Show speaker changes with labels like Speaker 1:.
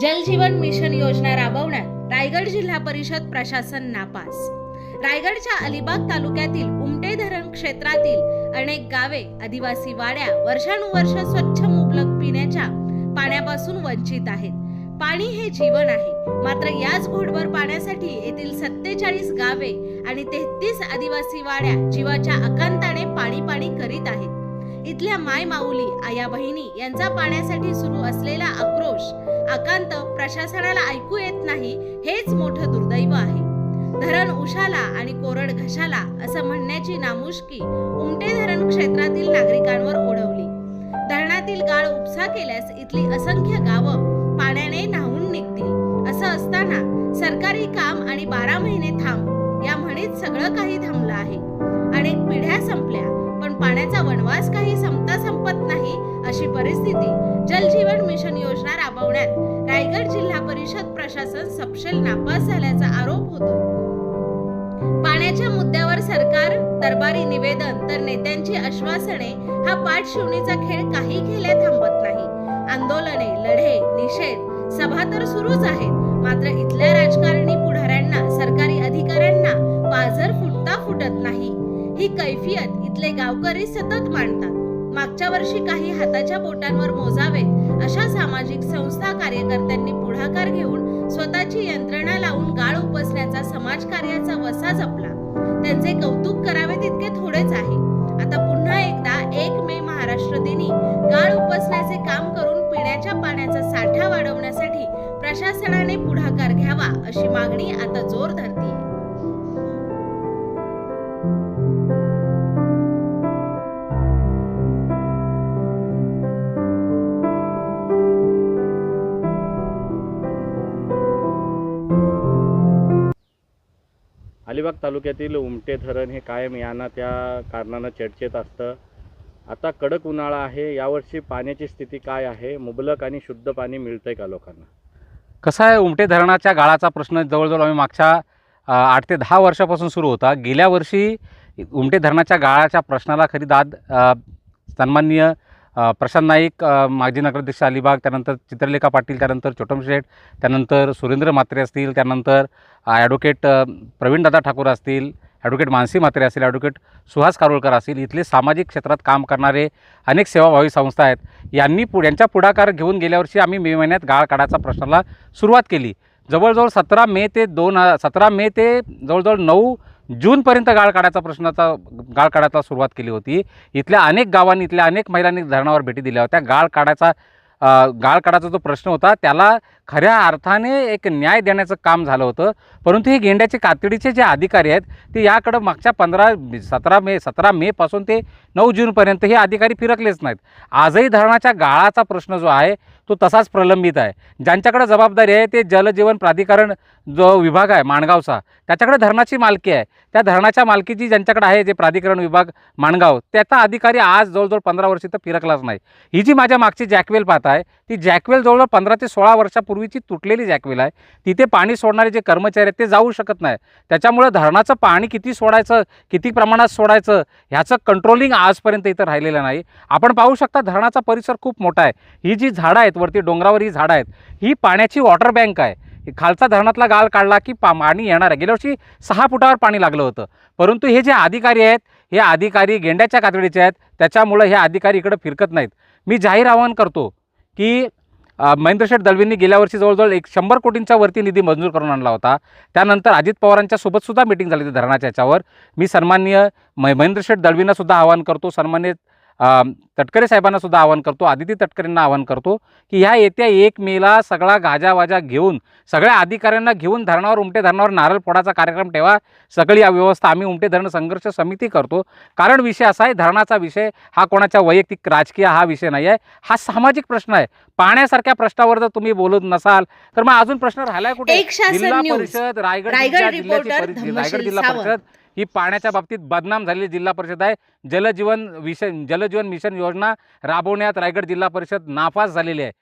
Speaker 1: जलजीवन mission योजना राबवण्यात रायगड जिल्हा परिषद प्रशासन नापास. रायगडच्या अलिबाग तालुक्यातील उमटे धरण क्षेत्रातील अनेक गावे आदिवासी वाड्या वर्षानुवर्ष स्वच्छ मुबलक पिण्याच्या पाण्यापासून वंचित आहेत. पाणी हे जीवन आहे. मात्र याच घोडभर पाण्यासाठी येथील सत्तेचाळीस गावे आणि तेहतीस आदिवासी वाड्या जीवाच्या अकांताने पाणी पाणी करीत आहेत. इथल्या माय माऊली आया बहिणी यांचा पाण्यासाठी सुरू असलेला आक्रोश आकांत प्रशासनाला ऐकू येत नाही हेच मोठं दुर्दैव आहे. धरण उशाला आणि कोरड घशाला असं म्हणण्याची नामुष्की उमटे धरण क्षेत्रातील नागरिकांवर ओढवली. धरणातील गाळ उपसा केल्यास इथली असंख्य गावं पाण्याने न्हावून निघतील असं असताना सरकारी काम आणि बारा महिने थांब या म्हणीत सगळं काही थांबलं आहे. अनेक पिढ्या संपल्या पण पाण्याचा वनवास काही संपता संपत नाही अशी परिस्थिती जलजीवन मिशन योजना सपशेल नापास झाल्याचा आरोप होतो. पाण्याच्या मुद्द्यावर सरकार दरबारी निवेदन तर नेत्यांची आश्वासने हा पाठशिवणीचा खेळ काही खेळल्या थांबत नाही. आंदोलने लढे निषेध सभा तर सुरूच आहेत. मात्र इथल्या राजकारणी पुढाऱ्यांना सरकारी अधिकाऱ्यांना पाझर फुटता फुटत नाही. ही कैफियत इथले गावकरी सतत मांडतात. मागच्या वर्षी काही हाताच्या बोटांवर मोजावेत अशा सामाजिक संस्था कार्यकर्त्यांनी पुढाकार घेऊन स्वतःची यंत्रणा लावून गाळ उपसण्याचा समाजकार्याचा वसा जपला. त्यांचे कौतुक करावे तितके थोडेच आहे. आता पुन्हा एकदा एक मे महाराष्ट्र दिनी गाळ उपसण्याचे काम करून पिण्याच्या पाण्याचा साठा वाढवण्यासाठी प्रशासनाने पुढाकार घ्यावा अशी मागणी आता जोर धरतीये.
Speaker 2: अलिबाग तालुक्यातील उमटे धरण हे कायम यांना त्या कारणानं चर्चेत असतं. आता कडक उन्हाळा आहे यावर्षी पाण्याची स्थिती काय आहे? मुबलक आणि शुद्ध पाणी मिळतंय का लोकांना?
Speaker 3: कसं आहे उमटे धरणाच्या गाळाचा प्रश्न जवळजवळ आम्ही मागच्या आठ ते दहा वर्षापासून सुरू होता. गेल्या वर्षी उमटे धरणाच्या गाळाच्या प्रश्नाला खरी दाद सन्माननीय प्रशांत नाईक माजी नगराध्यक्ष अलिबाग त्यानंतर चित्रलेखा पाटील त्यानंतर छोटम शेठ त्यानंतर सुरेंद्र म्हात्रे असतील त्यानंतर ॲडव्होकेट प्रवीणदादा ठाकूर असतील ॲडव्होकेट मानसी म्हात्रे असतील ॲडव्होकेट सुहास कारोळकर असतील इथले सामाजिक क्षेत्रात काम करणारे अनेक सेवाभावी संस्था आहेत. यांनी पु यांच्या पुढाकार घेऊन गेल्या वर्षी आम्ही मे महिन्यात गाळ काढायचा प्रश्नाला सुरुवात केली. जवळजवळ सतरा मे ते दोन सतरा मे ते जवळजवळ नऊ जूनपर्यंत गाळ काढायचा प्रश्नाचा गाळ काढायला सुरुवात केली होती. इथल्या अनेक गावांनी इथल्या अनेक महिलांनी धरणावर भेटी दिल्या होत्या. गाळ काढायचा गाळ काढायचा जो प्रश्न होता त्याला खऱ्या अर्थाने एक न्याय देण्याचं काम झालं होतं. परंतु हे गेंड्याचे कातडीचे जे अधिकारी आहेत ते याकडं मागच्या पंधरा सतरा मे सतरा मेपासून ते नऊ जूनपर्यंत हे अधिकारी फिरकलेच नाहीत. आजही धरणाच्या गाळाचा प्रश्न जो आहे तो तसाच प्रलंबित आहे. ज्यांच्याकडे जबाबदारी आहे ते जलजीवन प्राधिकरण जो विभाग आहे माणगावचा त्याच्याकडे धरणाची मालकी आहे. त्या धरणाच्या मालकीची ज्यांच्याकडे आहे जे प्राधिकरण विभाग माणगाव त्याचा अधिकारी आज जवळजवळ पंधरा वर्षी तर फिरकलाच नाही. ही जी माझ्या मागची जॅकवेल पाहता आहे. ती जॅकवेल जवळजवळ पंधरा ते सोळा वर्षापूर्वीची तुटलेली जॅकवेल आहे. तिथे पाणी सोडणारे जे कर्मचारी आहेत ते जाऊ शकत नाही. त्याच्यामुळं धरणाचं पाणी किती सोडायचं किती प्रमाणात सोडायचं ह्याचं कंट्रोलिंग आजपर्यंत इथं राहिलेलं नाही. आपण पाहू शकता धरणाचा परिसर खूप मोठा आहे. ही जी झाडं आहेत वरती डोंगरावर ही झाडं आहेत ही पाण्याची वॉटर बँक आहे. खालचा धरणातला गाळ काढला की पा पाणी येणार आहे. गेल्या वर्षी सहा फुटावर पाणी लागलं होतं. परंतु हे जे अधिकारी आहेत हे अधिकारी गेंड्याच्या कातडीचे आहेत. त्याच्यामुळं हे अधिकारी इकडं फिरकत नाहीत. मी जाहीर आवाहन करतो की अ, महेंद्र शेठ दळवींनी गेल्या वर्षी जवळजवळ एक शंभर कोटींच्या वरती निधी मंजूर करून आणला होता. त्यानंतर अजित पवारांच्या सोबतसुद्धा मिटिंग झाली होती धरणाच्या याच्यावर. मी सन्माननीय म महेंद्र शेठ आवाहन करतो. सन्मान्य तटकरे साहेबांना सुद्धा आवाहन करतो आदिती तटकरेंना आवाहन करतो की ह्या येत्या एक मेला सगळा गाजावाजा घेऊन सगळ्या अधिकाऱ्यांना घेऊन धरणावर उमटे धरणावर नारळ फोडाचा कार्यक्रम ठेवा सगळी या व्यवस्था आम्ही उमटे धरण संघर्ष समिती करतो. कारण विषय असा आहे धरणाचा विषय हा कोणाच्या वैयक्तिक राजकीय हा विषय नाही आहे हा सामाजिक प्रश्न आहे. पाण्यासारख्या प्रश्नावर जर तुम्ही बोलत नसाल तर मग अजून प्रश्न राहिलाय कुठे जिल्हा. परिषद रायगड
Speaker 1: रायगड
Speaker 3: जिल्हा-. परिषद ही पाण्याच्या बाबतीत बदनाम झालेली जिल्हा परिषद आहे जलजीवन विषय जलजीवन मिशन योजना राबवण्यात रायगड जिल्हा परिषद नापास झालेली आहे